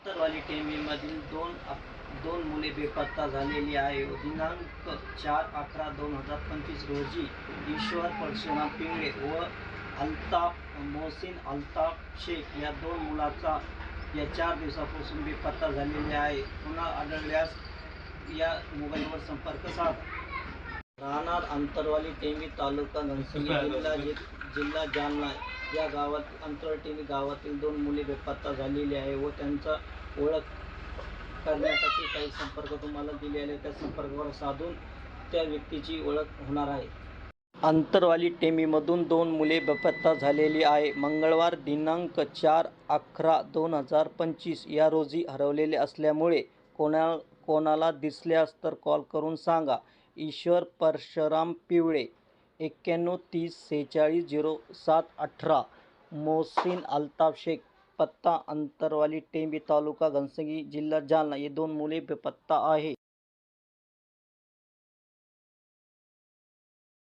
उत्तरवाली टेंबीमधील दोन दोन मुले बेपत्ता झालेली आहे. दिनांक चार अकरा दोन हजार पंचवीस रोजी ईश्वर परशुराम पिंगळे व अल्ताफ मोहसिन अल्ताफ शेख या दोन मुलाचा या चार दिवसापासून बेपत्ता झालेले आहे. पुन्हा आढळल्यास या मोबाईलवर संपर्क साधा. राहणार अंतरवाली टेंबी तालुका घनसंगी जिल्हा जि- जिल्हा जालना या गावात अंतरवाली गावातील दोन मुले बेपत्ता झालेली आहे व त्यांचा ओळख करण्यासाठी काही संपर्क तुम्हाला दिलेले त्या संपर्कावर साधून त्या व्यक्तीची ओळख होणार आहे. अंतरवाली टेमीमधून दोन मुले बेपत्ता झालेली आहे. मंगळवार दिनांक चार अकरा दोन हजार पंचवीस या रोजी हरवलेले असल्यामुळे कोणा कोणाला दिसल्यास तर कॉल करून सांगा. ईश्वर परशुराम पिवळे एक्क्याण्णव तीस सेहेचाळीस झिरो सात अठरा मोहसिन अल्ताफ शेख पत्ता अंतरवाली टेंबी तालुका घनसंगी जिल्हा जालना हे दोन मुले बेपत्ता आहे.